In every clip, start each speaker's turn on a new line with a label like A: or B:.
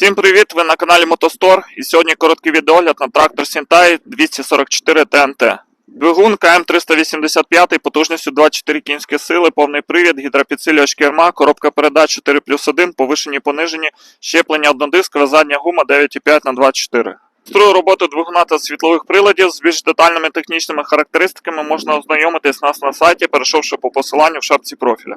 A: Всім привіт! Ви на каналі Мотостор. І сьогодні короткий відеогляд на трактор Сінтай 244 ТНТ. Двигун КМ385 потужністю 24 кінські сили, повний привід, гідропідсилювач керма, коробка передач 4 плюс 1, повишені понижені, щеплення однодискове, задня гума 9,5 на 24 Строю роботи двигуна та світлових приладів з більш детальними технічними характеристиками можна ознайомитись нас на сайті, перейшовши по посиланню в шапці профіля.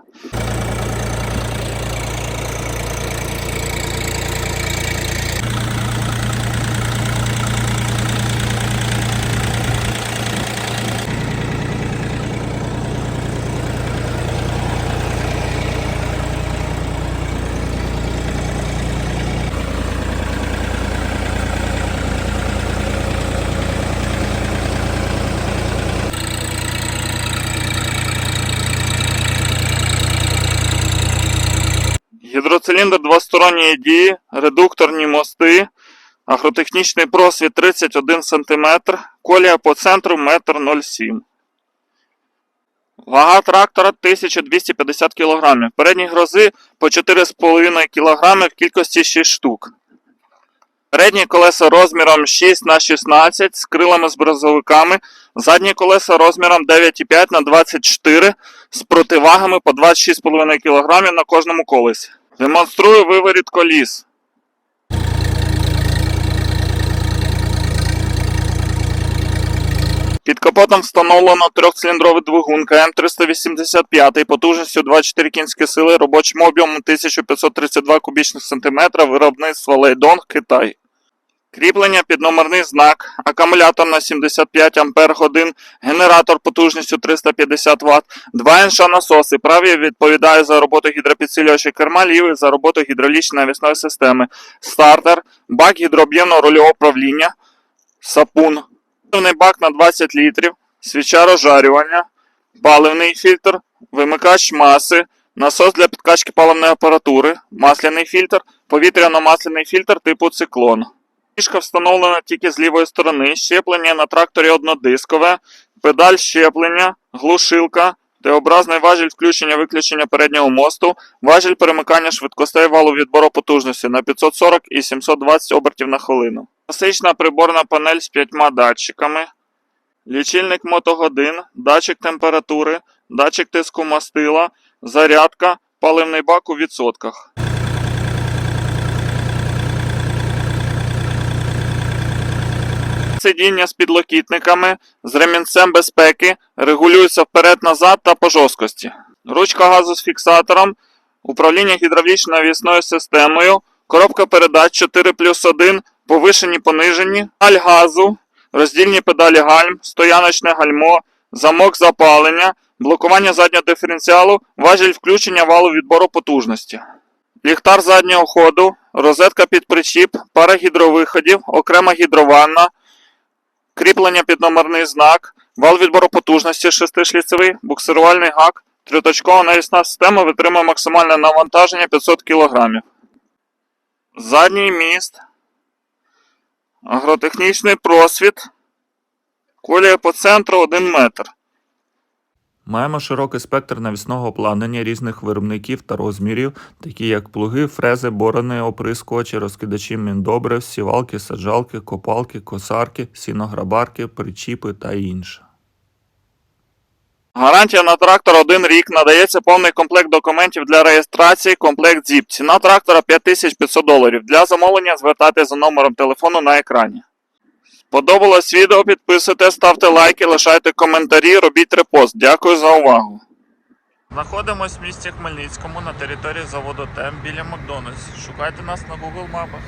A: Гідроциліндр двосторонньої дії, редукторні мости, агротехнічний просвіт 31 см, колія по центру 1,07 м. Вага трактора 1250 кг. Передні грози по 4,5 кг в кількості 6 штук. Передні колеса розміром 6 на 16 з крилами з брозовиками. Задні колеса розміром 9,5 на 24 з противагами по 26,5 кг на кожному колесі. Демонструю виворіт коліс. Під капотом встановлено трьохциліндровий двигун КМ385 потужністю 24 кінські сили, робочим об'ємом 1532 кубічних сантиметра, виробництво Лейдонг, Китай. Кріплення під номерний знак, акумулятор на 75 Ампер генератор потужністю 350 Вт, два інша насоси. Правий відповідає за роботу гідропідсилювача керма, лівий за роботу гідравлічної навісної системи, стартер, бак гідрооб'ємного рульового управління, сапун, паливний бак на 20 літрів, свіча розжарювання, паливний фільтр, вимикач маси, насос для підкачки паливної апаратури, масляний фільтр, повітряно-масляний фільтр типу циклон. Фішка встановлена тільки з лівої сторони, щеплення на тракторі однодискове, педаль щеплення, глушилка, Т-образний важіль включення-виключення переднього мосту, важіль перемикання швидкостей валу відбору потужності на 540 і 720 обертів на хвилину. Класична приборна панель з п'ятьма датчиками, лічильник мотогодин, датчик температури, датчик тиску мастила, зарядка, паливний бак у відсотках. Сидіння з підлокітниками, з ремінцем безпеки, регулюється вперед-назад та по жорсткості. Ручка газу з фіксатором, управління гідравлічною навісною системою, коробка передач 4 плюс 1, повишені понижені, аль газу, роздільні педалі гальм, стояночне гальмо, замок запалення, блокування заднього диференціалу, важіль включення валу відбору потужності. Ліхтар заднього ходу, розетка під причіп, пара гідровиходів, окрема гідрованна, кріплення під номерний знак, вал відбору потужності шестишліцевий, буксирувальний гак, трьоточкова навісна система витримує максимальне навантаження 500 кг. Задній міст, агротехнічний просвіт, колія по центру 1 метр.
B: Маємо широкий спектр навісного обладнання різних виробників та розмірів, такі як плуги, фрези, борони, оприскувачі, розкидачі міндобрив, сівалки, саджалки, копалки, косарки, сінограбарки, причіпи та інше.
A: Гарантія на трактор 1 рік. Надається повний комплект документів для реєстрації, комплект ZIP. Ціна трактора 5500 доларів. Для замовлення звертайтеся за номером телефону на екрані. Сподобалось відео, підписуйтесь, ставте лайки, лишайте коментарі, робіть репост. Дякую за увагу. Знаходимось в місті Хмельницькому на території заводу ТЕМ біля Макдональдс. Шукайте нас на Google мапах.